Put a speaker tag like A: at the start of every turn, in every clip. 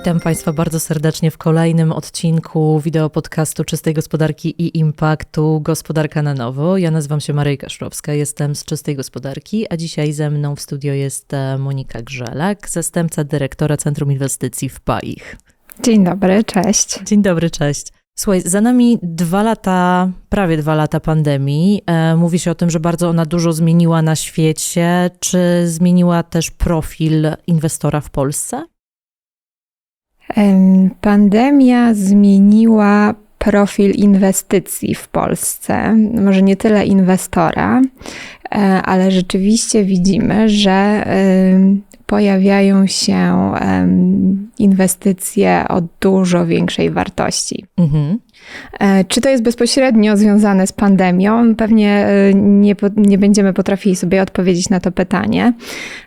A: Witam Państwa bardzo serdecznie w kolejnym odcinku wideopodcastu Czystej Gospodarki i Impaktu Gospodarka na Nowo. Ja nazywam się Maryjka Szrowska, jestem z Czystej Gospodarki, a dzisiaj ze mną w studio jest e, Monika Grzelak, zastępca dyrektora Centrum Inwestycji w PAIH.
B: Dzień dobry, cześć.
A: Dzień dobry, cześć. Słuchaj, za nami dwa lata, prawie dwa lata pandemii. E, mówi się o tym, że bardzo ona dużo zmieniła na świecie. Czy zmieniła też profil inwestora w Polsce?
B: Pandemia zmieniła profil inwestycji w Polsce. Może nie tyle inwestora, e, ale rzeczywiście widzimy, że pojawiają się inwestycje o dużo większej wartości. Mhm. E, czy to jest bezpośrednio związane z pandemią? Pewnie e, nie, nie będziemy potrafili sobie odpowiedzieć na to pytanie.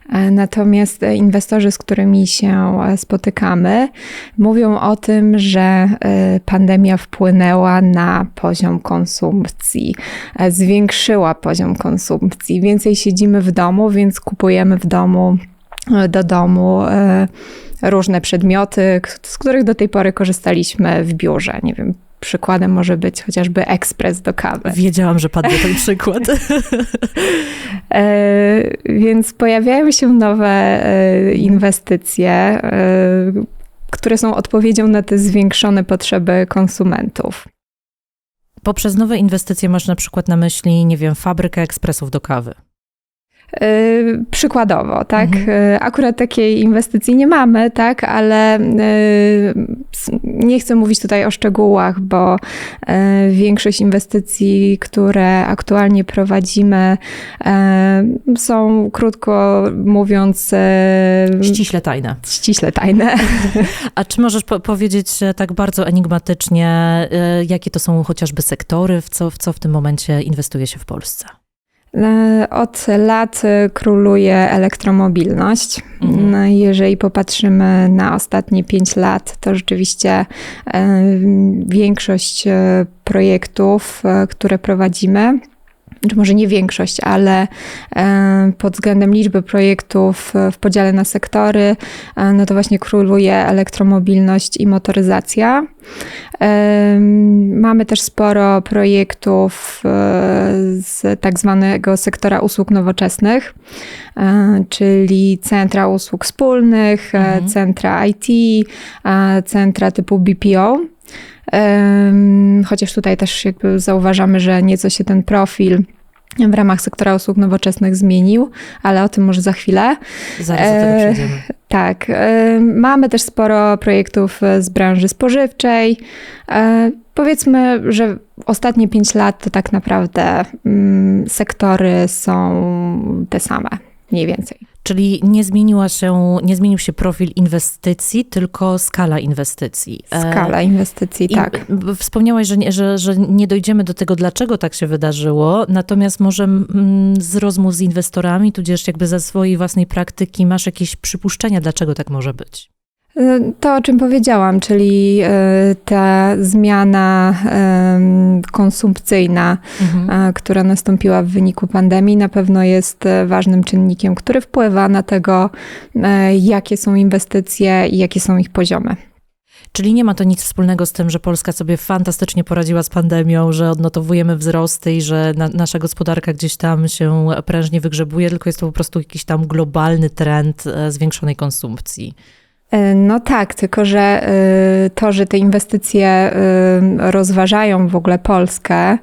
B: E, natomiast inwestorzy, z którymi się spotykamy, mówią o tym, że pandemia wpłynęła na poziom konsumpcji, zwiększyła poziom konsumpcji. Więcej siedzimy w domu, więc kupujemy w domu do domu różne przedmioty, z których do tej pory korzystaliśmy w biurze. Nie wiem, przykładem może być chociażby ekspres do kawy.
A: Wiedziałam, że padnie ten przykład.
B: e, więc pojawiają się nowe e, inwestycje, e, które są odpowiedzią na te zwiększone potrzeby konsumentów.
A: Poprzez nowe inwestycje masz na przykład na myśli, nie wiem, fabrykę ekspresów do kawy.
B: Y, przykładowo, tak? Mhm. Y, akurat takiej inwestycji nie mamy, tak? Ale y, nie chcę mówić tutaj o szczegółach, bo większość inwestycji, które aktualnie prowadzimy, są krótko mówiąc.
A: Ściśle tajne.
B: Ściśle tajne.
A: A czy możesz po powiedzieć tak bardzo enigmatycznie, jakie to są chociażby sektory, w co, w co w tym momencie inwestuje się w Polsce?
B: E, od lat króluje elektromobilność. Mhm. No jeżeli popatrzymy na ostatnie 5 lat, to rzeczywiście e, większość e, projektów, które prowadzimy, czy może nie większość, ale pod względem liczby projektów w podziale na sektory, no to właśnie króluje elektromobilność i motoryzacja. Mamy też sporo projektów e, z tak zwanego sektora usług nowoczesnych, e, czyli centra usług wspólnych, e, mhm. centra IT, centra typu BPO. Chociaż tutaj też jakby zauważamy, że nieco się ten profil w ramach sektora usług nowoczesnych zmienił, ale o tym może za chwilę.
A: Zaraz do tego przejdziemy.
B: Tak. Mamy też sporo projektów z branży spożywczej. E, powiedzmy, że ostatnie pięć lat to tak naprawdę mm, sektory są te same, mniej więcej.
A: Czyli nie zmieniła się, nie zmienił się profil inwestycji, tylko skala inwestycji.
B: E, skala inwestycji, I tak.
A: Wspomniałaś, że nie, że, że nie dojdziemy do tego, dlaczego tak się wydarzyło, natomiast może z rozmów z inwestorami, tudzież jakby ze swojej własnej praktyki masz jakieś przypuszczenia, dlaczego tak może być?
B: To, o czym powiedziałam, czyli e, ta zmiana konsumpcyjna, mhm. E, która nastąpiła w wyniku pandemii, na pewno jest e, ważnym czynnikiem, który wpływa na tego, jakie są inwestycje i jakie są ich poziomy.
A: Czyli nie ma to nic wspólnego z tym, że Polska sobie fantastycznie poradziła z pandemią, że odnotowujemy wzrosty i że na, nasza gospodarka gdzieś tam się prężnie wygrzebuje, tylko jest to po prostu jakiś tam globalny trend zwiększonej konsumpcji.
B: E, no tak, tylko że e, to, że te inwestycje e, rozważają w ogóle Polskę,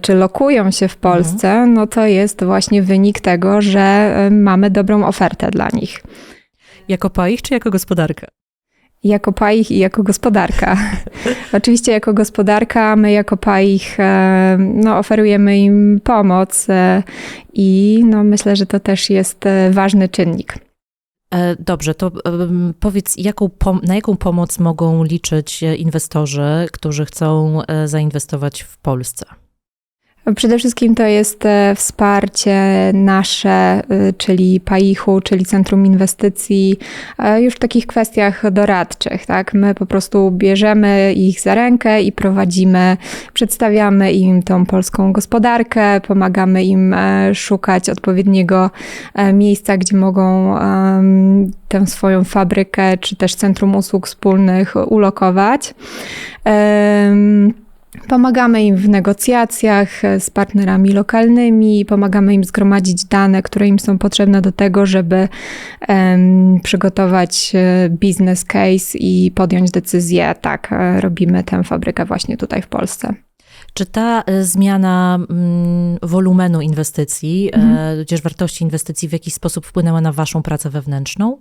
B: czy lokują się w Polsce, mhm. no to jest właśnie wynik tego, że mamy dobrą ofertę dla nich.
A: Jako PAIH czy jako gospodarka?
B: Jako PAIH i jako gospodarka. Oczywiście jako gospodarka, my jako PAIH no, oferujemy im pomoc i no, myślę, że to też jest ważny czynnik.
A: E, dobrze, to powiedz, jaką, na jaką pomoc mogą liczyć inwestorzy, którzy chcą e, zainwestować w Polsce?
B: Przede wszystkim to jest e, wsparcie nasze, e, czyli PAIH-u, czyli Centrum Inwestycji, e, już w takich kwestiach doradczych. Tak? My po prostu bierzemy ich za rękę i prowadzimy, przedstawiamy im tą polską gospodarkę, pomagamy im szukać odpowiedniego miejsca, gdzie mogą tę swoją fabrykę czy też Centrum Usług Wspólnych ulokować. Pomagamy im w negocjacjach e, z partnerami lokalnymi, pomagamy im zgromadzić dane, które im są potrzebne do tego, żeby um, przygotować e, business case i podjąć decyzję, tak, e, robimy tę fabrykę właśnie tutaj w Polsce.
A: Czy ta zmiana mm, wolumenu inwestycji, mhm. tudzież wartości inwestycji w jakiś sposób wpłynęła na Waszą pracę wewnętrzną?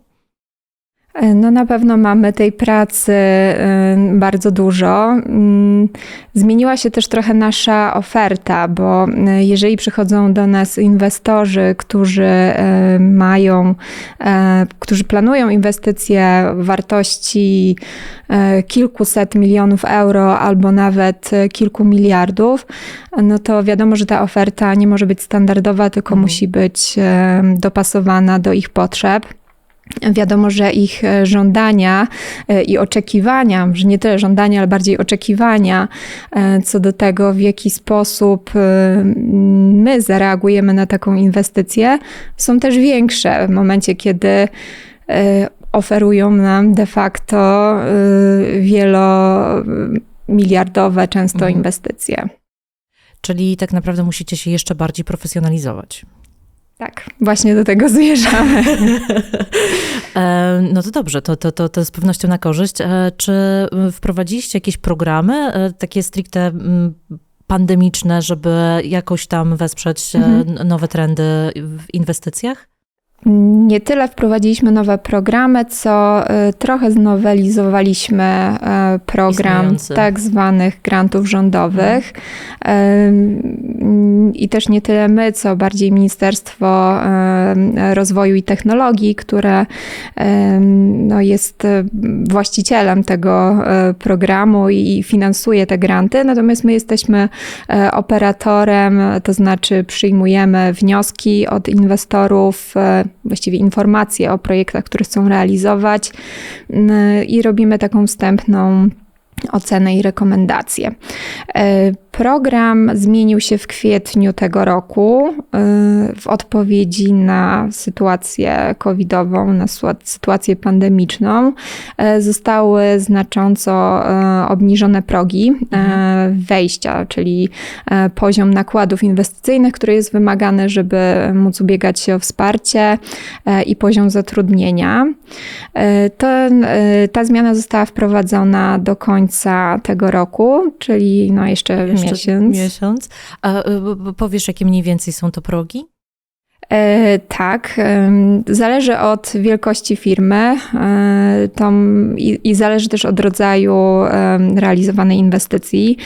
B: E, no na pewno mamy tej pracy e, bardzo dużo. Mm, zmieniła się też trochę nasza oferta, bo e, jeżeli przychodzą do nas inwestorzy, którzy mają, którzy planują inwestycje wartości kilkuset milionów euro albo nawet kilku miliardów, no to wiadomo, że ta oferta nie może być standardowa, tylko mhm. musi być dopasowana do ich potrzeb. Wiadomo, że ich e, żądania e, i oczekiwania, że nie tyle żądania, ale bardziej oczekiwania e, co do tego, w jaki sposób my zareagujemy na taką inwestycję, są też większe w momencie, kiedy oferują nam de facto wielomiliardowe często mhm. inwestycje.
A: Czyli tak naprawdę musicie się jeszcze bardziej profesjonalizować.
B: Tak, właśnie do tego zmierzamy.
A: no to dobrze, to, to, to, to z pewnością na korzyść. E, czy wprowadziliście jakieś programy, e, takie stricte pandemiczne, żeby jakoś tam wesprzeć e, mhm. nowe trendy w inwestycjach?
B: Nie tyle wprowadziliśmy nowe programy, co y, trochę znowelizowaliśmy y, program Istniejący. tak zwanych grantów rządowych. Mhm. I też nie tyle my, co bardziej Ministerstwo Rozwoju i Technologii, które no, jest właścicielem tego programu i finansuje te granty. Natomiast my jesteśmy operatorem, to znaczy przyjmujemy wnioski od inwestorów właściwie informacje o projektach, które chcą realizować i robimy taką wstępną ocenę i rekomendacje. Program zmienił się w kwietniu tego roku e, w odpowiedzi na sytuację covidową, na sytuację pandemiczną. E, zostały znacząco obniżone progi wejścia, czyli poziom nakładów inwestycyjnych, który jest wymagany, żeby móc ubiegać się o wsparcie i poziom zatrudnienia. Ten, ta zmiana została wprowadzona do końca tego roku, czyli no jeszcze miesiąc.
A: miesiąc. A y, powiesz, jakie mniej więcej są to progi?
B: E, tak, e, zależy od wielkości firmy e, to, i, i, zależy też od rodzaju e, realizowanej inwestycji.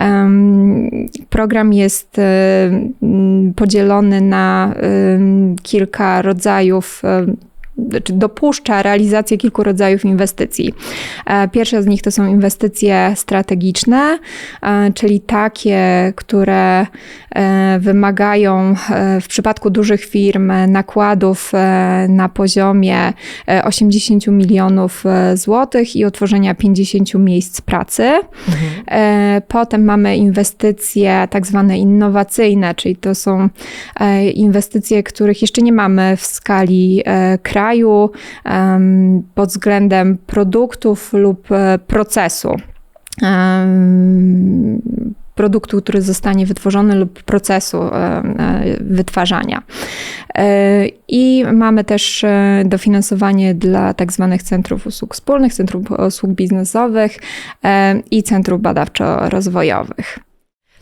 B: E, program jest e, podzielony na kilka rodzajów znaczy dopuszcza realizację kilku rodzajów inwestycji. E, pierwsza z nich to są inwestycje strategiczne, e, czyli takie, które e, wymagają w przypadku dużych firm nakładów na poziomie 80 milionów złotych i utworzenia 50 miejsc pracy. Mhm. Potem mamy inwestycje tak zwane innowacyjne, czyli to są inwestycje, których jeszcze nie mamy w skali kraju kraju pod względem produktów lub e, procesu produktu, który zostanie wytworzony lub procesu e, e, wytwarzania. I mamy też dofinansowanie dla tak zwanych centrów usług wspólnych, centrów usług biznesowych i centrów badawczo-rozwojowych.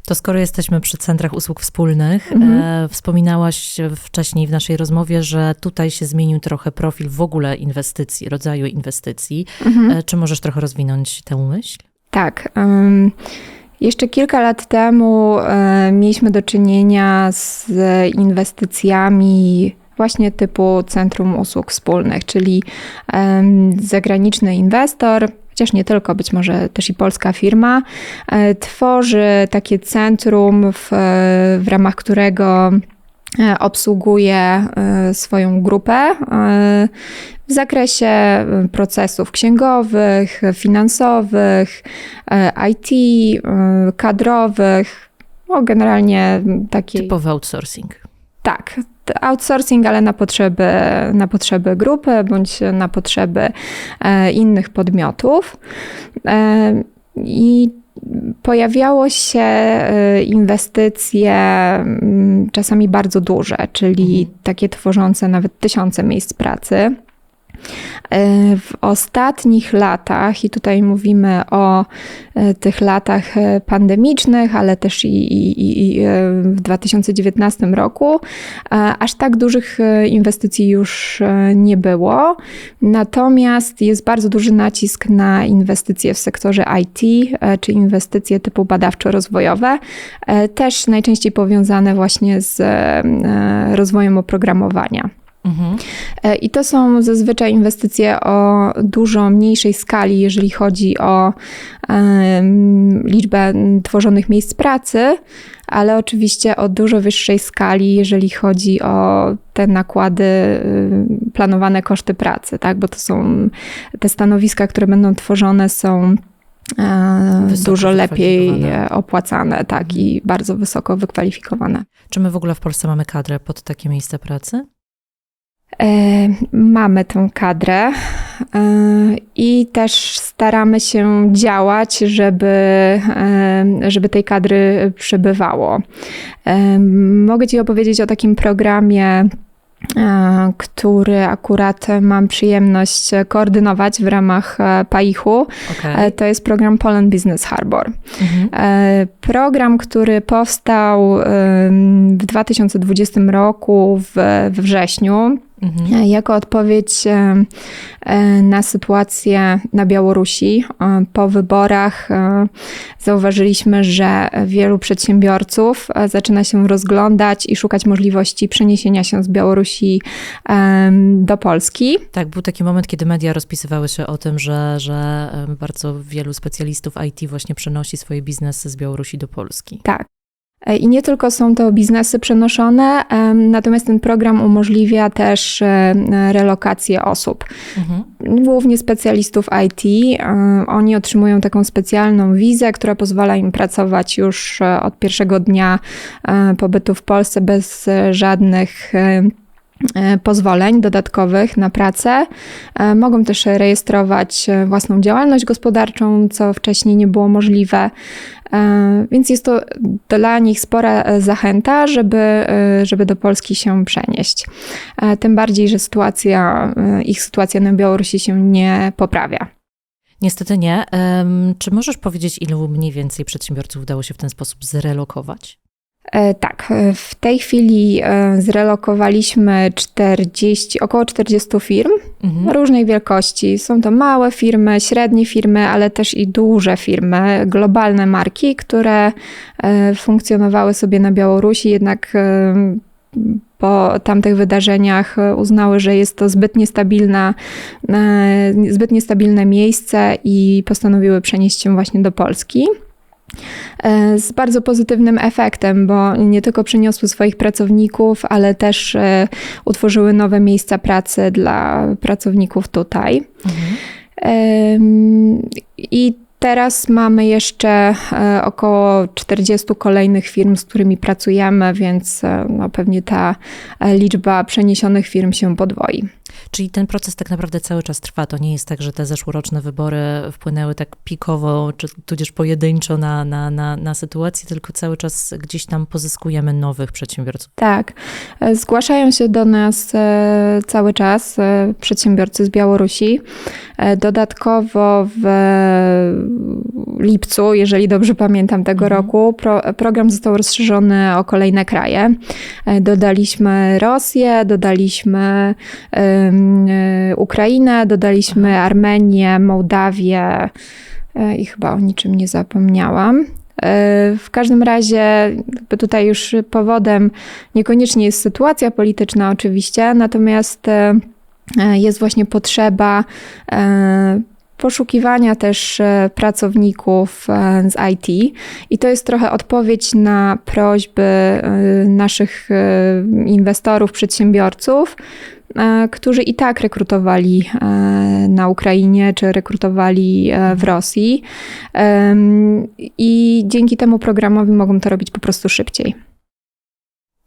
A: To skoro jesteśmy przy centrach usług wspólnych, mhm. e, wspominałaś wcześniej w naszej rozmowie, że tutaj się zmienił trochę profil w ogóle inwestycji, rodzaju inwestycji. Mhm. E, czy możesz trochę rozwinąć tę myśl?
B: Tak. Um, jeszcze kilka lat temu e, mieliśmy do czynienia z inwestycjami właśnie typu Centrum Usług Wspólnych, czyli zagraniczny inwestor chociaż nie tylko, być może też i polska firma, tworzy takie centrum, w, w ramach którego obsługuje swoją grupę w zakresie procesów księgowych, finansowych, IT, kadrowych, no generalnie takie.
A: Typowy outsourcing.
B: Tak, outsourcing, ale na potrzeby, na potrzeby grupy bądź na potrzeby e, innych podmiotów. E, I pojawiało się e, inwestycje mm, czasami bardzo duże, czyli mhm. takie tworzące nawet tysiące miejsc pracy. E, w ostatnich latach, i tutaj mówimy o e, tych latach e, pandemicznych, ale też i, i, i w 2019 roku, aż tak dużych inwestycji już nie było. Natomiast jest bardzo duży nacisk na inwestycje w sektorze IT, czy inwestycje typu badawczo-rozwojowe, też najczęściej powiązane właśnie z rozwojem oprogramowania. Mhm. I to są zazwyczaj inwestycje o dużo mniejszej skali, jeżeli chodzi o um, liczbę tworzonych miejsc pracy, ale oczywiście o dużo wyższej skali, jeżeli chodzi o te nakłady, planowane koszty pracy, tak? bo to są te stanowiska, które będą tworzone, są e, Wysoko dużo lepiej opłacane, tak, i mhm. bardzo wysoko wykwalifikowane.
A: Czy my w ogóle w Polsce mamy kadrę pod takie miejsca pracy?
B: E, mamy tę kadrę e, i też staramy się działać, żeby, e, żeby tej kadry przybywało. Mogę Ci opowiedzieć o takim programie który akurat mam przyjemność koordynować w ramach PAIH-u. Okay. To jest program Poland Business Harbor. Mhm. Program, który powstał w 2020 roku w, we wrześniu. Mhm. Jako odpowiedź e, e, na sytuację na Białorusi e, po wyborach zauważyliśmy, że wielu przedsiębiorców zaczyna się rozglądać i szukać możliwości przeniesienia się z Białorusi do Polski.
A: Tak, był taki moment, kiedy media rozpisywały się o tym, że, że bardzo wielu specjalistów IT właśnie przenosi swoje biznesy z Białorusi do Polski.
B: Tak. E, I nie tylko są to biznesy przenoszone, natomiast ten program umożliwia też e, relokację osób, mhm. głównie specjalistów IT. E, oni otrzymują taką specjalną wizę, która pozwala im pracować już od pierwszego dnia pobytu w Polsce bez żadnych pozwoleń dodatkowych na pracę. Mogą też rejestrować własną działalność gospodarczą, co wcześniej nie było możliwe. E, więc jest to dla nich spora e, zachęta, żeby, e, żeby do Polski się przenieść. Tym bardziej, że sytuacja, ich sytuacja na Białorusi się nie poprawia.
A: Niestety nie. Czy możesz powiedzieć, ilu mniej więcej przedsiębiorców udało się w ten sposób zrelokować?
B: E, tak, e, w tej chwili e, zrelokowaliśmy 40, około 40 firm mhm. różnej wielkości. Są to małe firmy, średnie firmy, ale też i duże firmy, globalne marki, które funkcjonowały sobie na Białorusi, jednak po tamtych wydarzeniach uznały, że jest to zbyt, niestabilna, zbyt niestabilne miejsce i postanowiły przenieść się właśnie do Polski. E, z bardzo pozytywnym efektem, bo nie tylko przyniosły swoich pracowników, ale też e, utworzyły nowe miejsca pracy dla pracowników tutaj. Mhm. I Teraz mamy jeszcze e, około 40 kolejnych firm, z którymi pracujemy, więc no, pewnie ta liczba przeniesionych firm się podwoi.
A: Czyli ten proces tak naprawdę cały czas trwa. To nie jest tak, że te zeszłoroczne wybory wpłynęły tak pikowo, czy tudzież pojedynczo na, na, na, na sytuację, tylko cały czas gdzieś tam pozyskujemy nowych przedsiębiorców.
B: Tak. E, zgłaszają się do nas e, cały czas e, przedsiębiorcy z Białorusi. Dodatkowo w lipcu, jeżeli dobrze pamiętam tego mhm. roku, pro, program został rozszerzony o kolejne kraje. Dodaliśmy Rosję, dodaliśmy E, Ukrainę, dodaliśmy Armenię, Mołdawię e, i chyba o niczym nie zapomniałam. E, w każdym razie, tutaj już powodem niekoniecznie jest sytuacja polityczna, oczywiście, natomiast jest właśnie potrzeba poszukiwania też pracowników z IT. I to jest trochę odpowiedź na prośby naszych inwestorów, przedsiębiorców, którzy i tak rekrutowali na Ukrainie, czy rekrutowali w Rosji. I dzięki temu programowi mogą to robić po prostu szybciej.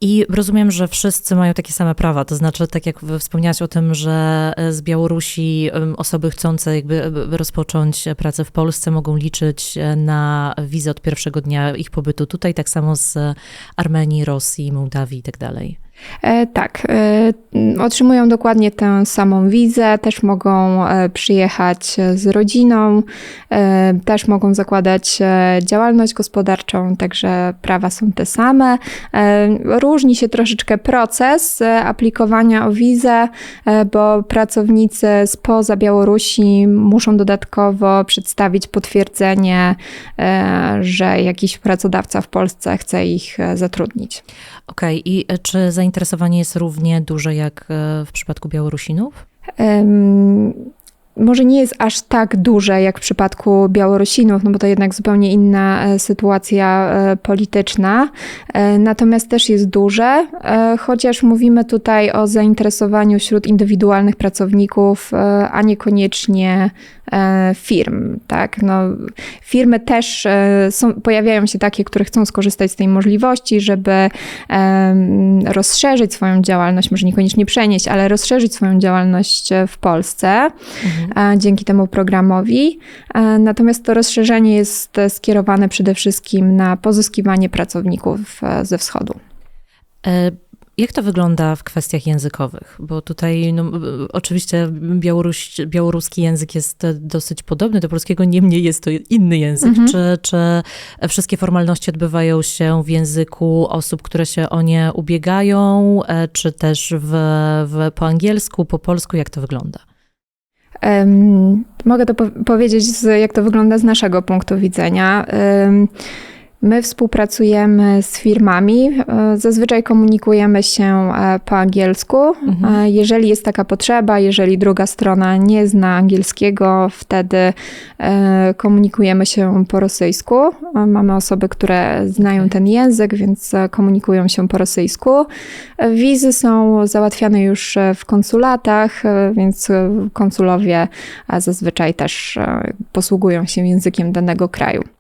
A: I rozumiem, że wszyscy mają takie same prawa. To znaczy, tak jak wspomniałaś o tym, że z Białorusi osoby chcące jakby rozpocząć pracę w Polsce mogą liczyć na wizę od pierwszego dnia ich pobytu tutaj, tak samo z Armenii, Rosji, Mołdawii i tak dalej.
B: E, tak, e, otrzymują dokładnie tę samą wizę, też mogą e, przyjechać z rodziną, też mogą zakładać działalność gospodarczą, także prawa są te same. Różni się troszeczkę proces aplikowania o wizę, bo pracownicy spoza Białorusi muszą dodatkowo przedstawić potwierdzenie, że jakiś pracodawca w Polsce chce ich zatrudnić.
A: Okej, okay. i czy za zainteresowanie jest równie duże jak e, w przypadku Białorusinów?
B: Może nie jest aż tak duże jak w przypadku Białorusinów, no bo to jednak zupełnie inna e, sytuacja e, polityczna. Natomiast też jest duże, chociaż mówimy tutaj o zainteresowaniu wśród indywidualnych pracowników, a niekoniecznie E, firm. Tak? No, firmy też e, są, pojawiają się takie, które chcą skorzystać z tej możliwości, żeby rozszerzyć swoją działalność, może niekoniecznie przenieść, ale rozszerzyć swoją działalność w Polsce mhm. Dzięki temu programowi. E, natomiast to rozszerzenie jest skierowane przede wszystkim na pozyskiwanie pracowników ze wschodu.
A: Jak to wygląda w kwestiach językowych? Bo tutaj no, oczywiście Białoruś, białoruski język jest dosyć podobny do polskiego, niemniej jest to inny język. Mhm. Czy, czy wszystkie formalności odbywają się w języku osób, które się o nie ubiegają, e, czy też w, w, po angielsku, po polsku? Jak to wygląda?
B: Mogę to po powiedzieć, z, jak to wygląda z naszego punktu widzenia. My współpracujemy z firmami. E, zazwyczaj komunikujemy się e, po angielsku. Mhm. E, jeżeli jest taka potrzeba, jeżeli druga strona nie zna angielskiego, wtedy komunikujemy się po rosyjsku. Mamy osoby, które znają ten język, więc komunikują się po rosyjsku. Wizy są załatwiane już w konsulatach, więc konsulowie zazwyczaj też posługują się językiem danego kraju.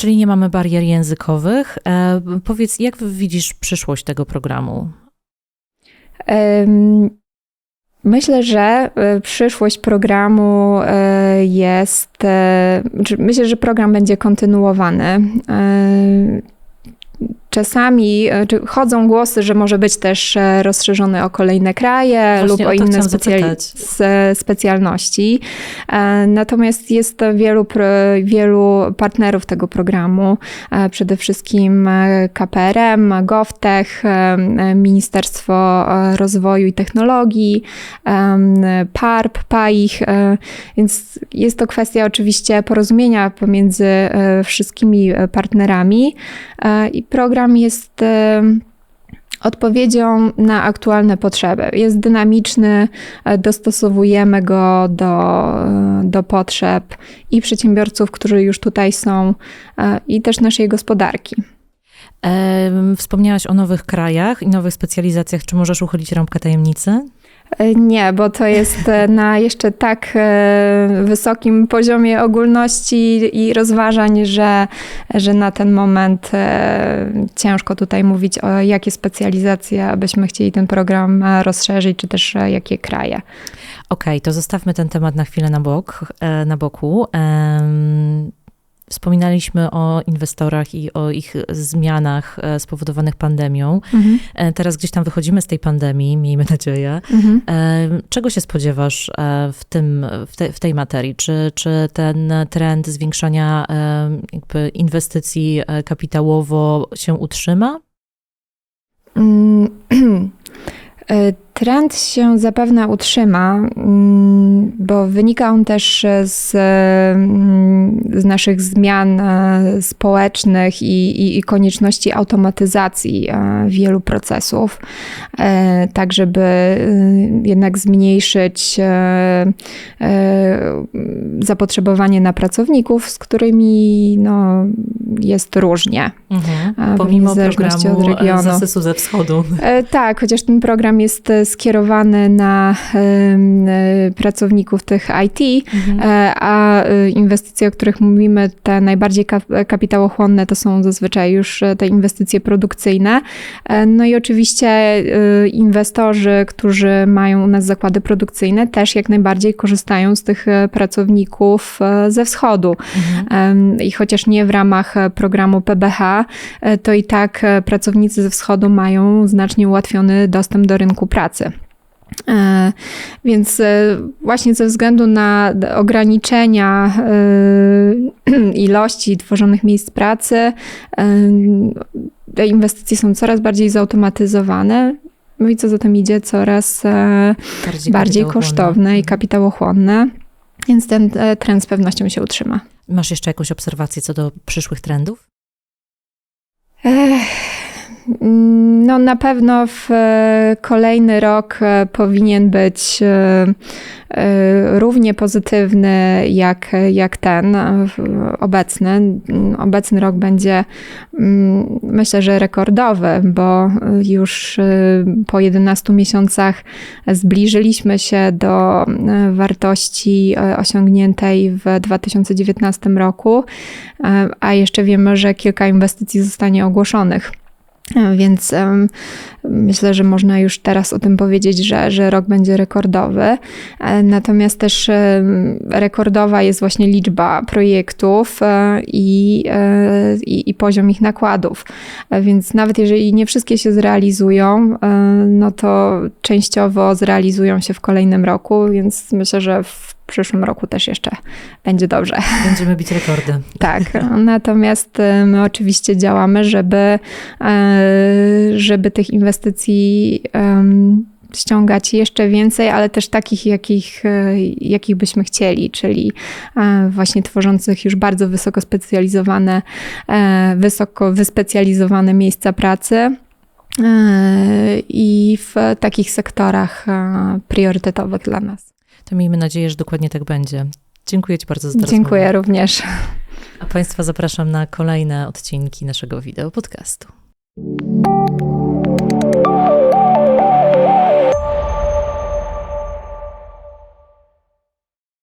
A: Czyli nie mamy barier językowych. E, powiedz, jak widzisz przyszłość tego programu?
B: Myślę, że e, przyszłość programu e, jest. Myślę, że program będzie kontynuowany. Czasami e, chodzą głosy, że może być też e, rozszerzony o kolejne kraje Właśnie lub o, o inne specjal- specjalności. E, natomiast jest wielu, wielu partnerów tego programu, przede wszystkim KPRM, GovTech, Ministerstwo Rozwoju i Technologii, PARP, PAIH, więc jest to kwestia oczywiście porozumienia pomiędzy wszystkimi partnerami. I program program jest e, odpowiedzią na aktualne potrzeby. Jest dynamiczny, e, dostosowujemy go do, e, do potrzeb i przedsiębiorców, którzy już tutaj są, i też naszej gospodarki.
A: Wspomniałaś o nowych krajach i nowych specjalizacjach. Czy możesz uchylić rąbkę tajemnicy?
B: Nie, bo to jest e, na jeszcze tak e, wysokim poziomie ogólności i rozważań, że, że na ten moment e, ciężko tutaj mówić o jakie specjalizacje byśmy chcieli ten program rozszerzyć, czy też jakie kraje.
A: Okej, okay, to zostawmy ten temat na chwilę na, bok, na boku. Wspominaliśmy o inwestorach i o ich zmianach e, spowodowanych pandemią. Mhm. E, teraz gdzieś tam wychodzimy z tej pandemii, miejmy nadzieję. Mhm. E, czego się spodziewasz w, tym, w, te, w tej materii? Czy, czy ten trend zwiększania inwestycji kapitałowo się utrzyma?
B: Trend się zapewne utrzyma, mm, bo wynika on też z, mm, z naszych zmian e, społecznych i, i, i konieczności automatyzacji e, wielu procesów, e, tak żeby jednak zmniejszyć zapotrzebowanie na pracowników, z którymi no, jest różnie.
A: Mhm. Pomimo programu od regionu. Ze wschodu.
B: Tak, chociaż ten program jest skierowany na e, pracowników tych IT, mhm. E, a e, inwestycje, o których mówimy, te najbardziej kapitałochłonne, to są zazwyczaj już te inwestycje produkcyjne. No i oczywiście inwestorzy, którzy mają u nas zakłady produkcyjne, też jak najbardziej korzystają z tych pracowników ze wschodu. Mhm. I chociaż nie w ramach programu PBH, to i tak pracownicy ze wschodu mają znacznie ułatwiony dostęp do rynku pracy. E, więc e, właśnie ze względu na ograniczenia e, ilości tworzonych miejsc pracy, te inwestycje są coraz bardziej zautomatyzowane. No i co za tym idzie, coraz bardziej, bardziej kosztowne i mhm. kapitałochłonne. Więc ten trend z pewnością się utrzyma.
A: Masz jeszcze jakąś obserwację co do przyszłych trendów?
B: Ech. No, na pewno w e, kolejny rok e, powinien być e, równie pozytywny jak, jak ten obecny. Obecny rok będzie mm, myślę, że rekordowy, bo już po 11 miesiącach zbliżyliśmy się do wartości osiągniętej w 2019 roku, a jeszcze wiemy, że kilka inwestycji zostanie ogłoszonych. Więc um, myślę, że można już teraz o tym powiedzieć, że, że rok będzie rekordowy. E, natomiast też um, rekordowa jest właśnie liczba projektów e, i, e, i, i, poziom ich nakładów. Więc nawet jeżeli nie wszystkie się zrealizują, no to częściowo zrealizują się w kolejnym roku, więc myślę, że w przyszłym roku też jeszcze będzie dobrze.
A: Będziemy bić rekordy.
B: Tak, natomiast y, my oczywiście działamy, żeby, y, żeby tych inwestycji ściągać jeszcze więcej, ale też takich, jakich, y, jakich byśmy chcieli, czyli właśnie tworzących już bardzo wysoko specjalizowane, wysoko wyspecjalizowane miejsca pracy i w takich sektorach priorytetowych dla nas
A: to miejmy nadzieję, że dokładnie tak będzie. Dziękuję Ci bardzo za
B: to. Dziękuję rozmowę. również.
A: A Państwa zapraszam na kolejne odcinki naszego wideo podcastu.